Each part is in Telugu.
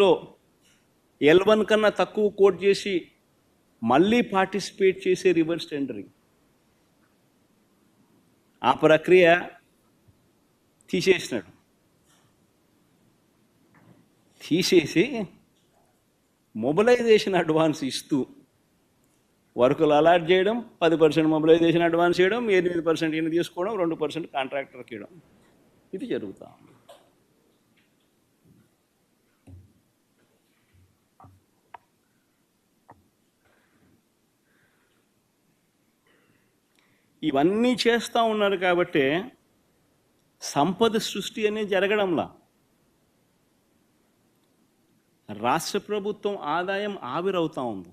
లో ఎల్ వన్ కన్నా తక్కువ కోట్ చేసి మళ్ళీ పార్టిసిపేట్ చేసే రివర్స్ టెండరింగ్ ఆ ప్రక్రియ తీసేసినాడు. తీసేసి మొబిలైజేషన్ అడ్వాన్స్ ఇస్తూ వర్కులు అలాట్ చేయడం పది పర్సెంట్ మొబిలైజేషన్ అడ్వాన్స్ చేయడం ఎనిమిది పర్సెంట్ ఈయన తీసుకోవడం రెండు పర్సెంట్ కాంట్రాక్టర్కి ఇవ్వడం. ఇది జరుగుతూ ఉంది. ఇవన్నీ చేస్తూ ఉన్నారు కాబట్టి సంపద సృష్టి అనేది జరగడంలా. రాష్ట్ర ప్రభుత్వం ఆదాయం ఆవిరవుతా ఉంది.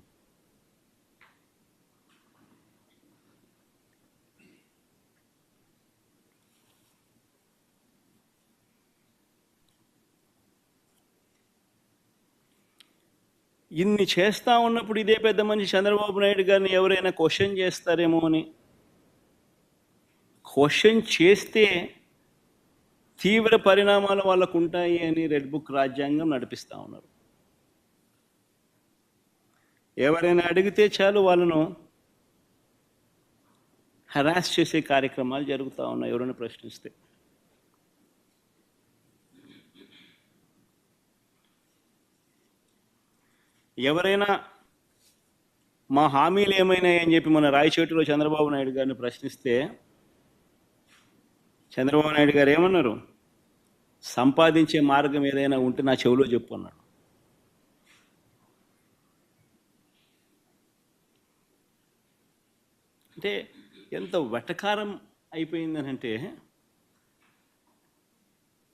ఇన్ని చేస్తా ఉన్నప్పుడు ఇదే పెద్ద మనిషి చంద్రబాబు నాయుడు గారిని ఎవరైనా క్వశ్చన్ చేస్తారేమో అని క్వశ్చన్ చేస్తే తీవ్ర పరిణామాలు వాళ్ళకు ఉంటాయి అని రెడ్ బుక్ రాజ్యాంగం నడిపిస్తూ ఉన్నారు. ఎవరైనా అడిగితే చాలు వాళ్ళను హరాస్ చేసే కార్యక్రమాలు జరుగుతూ ఉన్నాయి ఎవరైనా ప్రశ్నిస్తే. ఎవరైనా మా హామీలు ఏమైనాయని అని చెప్పి మన రాయచేటిలో చంద్రబాబు నాయుడు గారిని ప్రశ్నిస్తే చంద్రబాబు నాయుడు గారు ఏమన్నారు? సంపాదించే మార్గం ఏదైనా ఉంటే నా చెవిలో చెప్పు అన్నాడు. అంటే ఎంత వెటకారం అయిపోయిందని అంటే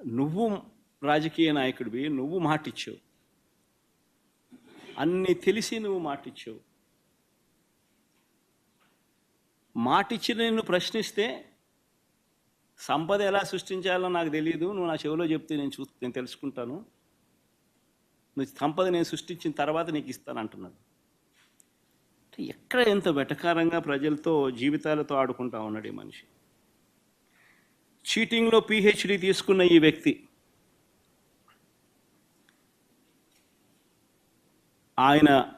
నువ్వు రాజకీయ నాయకుడివి నువ్వు మాటిచ్చావు. అన్ని తెలిసి నువ్వు మాటిచ్చావు. మాటిచ్చిన నిన్ను ప్రశ్నిస్తే సంపద ఎలా సృష్టించాలో నాకు తెలియదు నువ్వు నా చెవిలో చెప్తే నేను చూ నేను తెలుసుకుంటాను. నువ్వు సంపద నేను సృష్టించిన తర్వాత నీకు ఇస్తాను అంటున్నాడు. ఎక్కడ ఎంత వెటకారంగా ప్రజలతో జీవితాలతో ఆడుకుంటా ఉన్నాడు ఈ మనిషి. చీటింగ్లో పిహెచ్డి తీసుకున్న ఈ వ్యక్తి ఆయన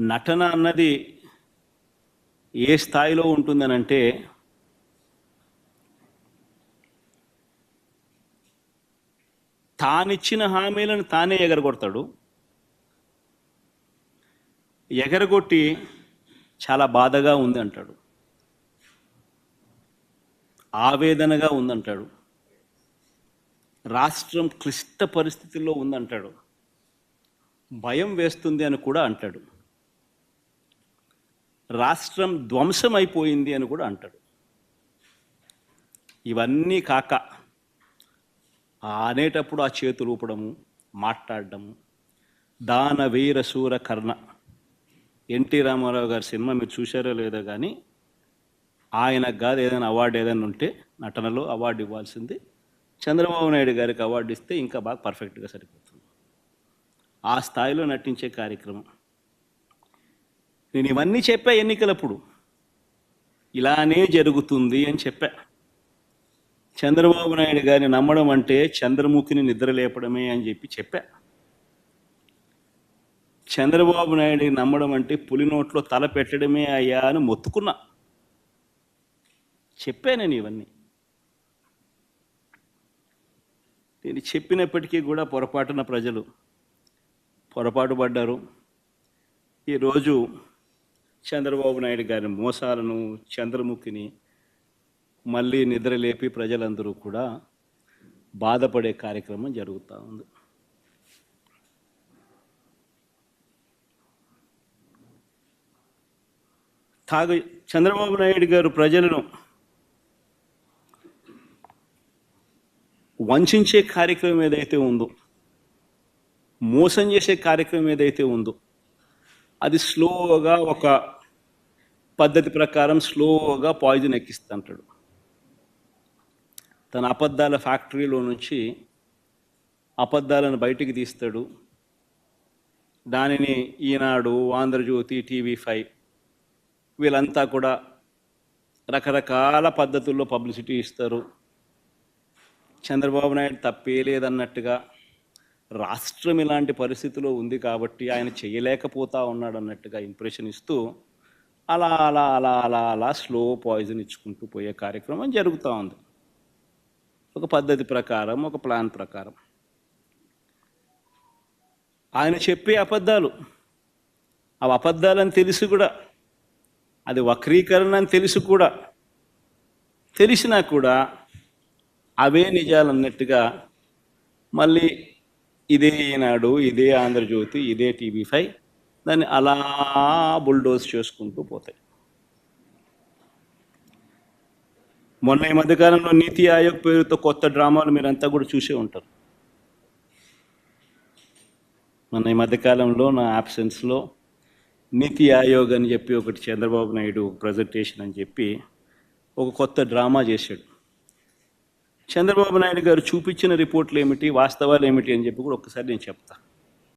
నటన అన్నది ఏ స్థాయిలో ఉంటుందనంటే తానిచ్చిన హామీలను తానే ఎగరగొడతాడు. ఎగరగొట్టి చాలా బాధగా ఉంది అంటాడు ఆవేదనగా ఉందంటాడు. రాష్ట్రం క్లిష్ట పరిస్థితుల్లో ఉందంటాడు. భయం వేస్తుంది అని కూడా అంటాడు. రాష్ట్రం ధ్వంసం అయిపోయింది అని కూడా అంటాడు. ఇవన్నీ కాక అనేటప్పుడు ఆ చేతులు ఊపడము మాట్లాడడము. దాన వీర శూర కర్ణ. ఎన్టీ రామారావు గారి సినిమా మీరు చూశారో లేదో కానీ ఆయనకు కాదు ఏదైనా అవార్డు ఏదైనా ఉంటే నటనలో అవార్డు ఇవ్వాల్సింది. చంద్రబాబు నాయుడు గారికి అవార్డు ఇస్తే ఇంకా బాగా పర్ఫెక్ట్గా సరిపోతుంది. ఆ స్థాయిలో నటించే కార్యక్రమం. నేను ఇవన్నీ చెప్పా ఎన్నికలప్పుడు ఇలానే జరుగుతుంది అని చెప్పా. చంద్రబాబు నాయుడు గారిని నమ్మడం అంటే చంద్రముఖిని నిద్ర లేపడమే అని చెప్పి చెప్పా. చంద్రబాబు నాయుడిని నమ్మడం అంటే పులినోట్లో తల పెట్టడమే అయ్యా అని మొత్తుకున్నా. చెప్పా నేను ఇవన్నీ. నేను చెప్పినప్పటికీ కూడా పొరపాటున ప్రజలు పొరపాటు పడ్డారు. ఈరోజు చంద్రబాబు నాయుడు గారి మోసాలను చంద్రముఖిని మళ్ళీ నిద్రలేపి ప్రజలందరూ కూడా బాధపడే కార్యక్రమం జరుగుతూ ఉంది. తాగు చంద్రబాబు నాయుడు గారు ప్రజలను వంచే కార్యక్రమం ఏదైతే ఉందో మోసం చేసే కార్యక్రమం ఏదైతే ఉందో అది స్లోగా ఒక పద్ధతి ప్రకారం స్లోగా పాయిజన్ ఎక్కిస్తుంటాడు తన అబద్ధాల ఫ్యాక్టరీలో నుంచి అబద్ధాలను బయటికి తీస్తాడు. దానిని ఈనాడు ఆంధ్రజ్యోతి టీవీ ఫైవ్ వీళ్ళంతా కూడా రకరకాల పద్ధతుల్లో పబ్లిసిటీ ఇస్తారు. చంద్రబాబు నాయుడు తప్పే లేదన్నట్టుగా రాష్ట్రం ఇలాంటి పరిస్థితిలో ఉంది కాబట్టి ఆయన చేయలేకపోతా ఉన్నాడు అన్నట్టుగా ఇంప్రెషన్ ఇస్తూ అలా అలా అలా అలా అలా స్లో పాయిజన్ ఇచ్చుకుంటూ పోయే కార్యక్రమం జరుగుతూ ఉంది. ఒక పద్ధతి ప్రకారం ఒక ప్లాన్ ప్రకారం. ఆయన చెప్పే అబద్ధాలు ఆ అబద్ధాలని తెలిసి కూడా అది వక్రీకరణ అని తెలిసి కూడా తెలిసినా కూడా అవే నిజాలు అన్నట్టుగా మళ్ళీ ఇదే ఈనాడు ఇదే ఆంధ్రజ్యోతి ఇదే టీవీ ఫైవ్ దాన్ని అలా బుల్డోజ్ చేసుకుంటూ పోతాయి. మొన్న ఈ మధ్యకాలంలో నీతి ఆయోగ్ పేరుతో కొత్త డ్రామాలు మీరంతా కూడా చూసే ఉంటారు. మొన్న ఈ మధ్యకాలంలో నా ఆబ్సెన్స్లో నీతి ఆయోగ్ అని చెప్పి ఒకటి చంద్రబాబు నాయుడు ప్రజెంటేషన్ అని చెప్పి ఒక కొత్త డ్రామా చేశాడు. చంద్రబాబు నాయుడు గారు చూపించిన రిపోర్ట్లు ఏమిటి? వాస్తవాలు ఏమిటి అని చెప్పి కూడా ఒక్కసారి నేను చెప్తాను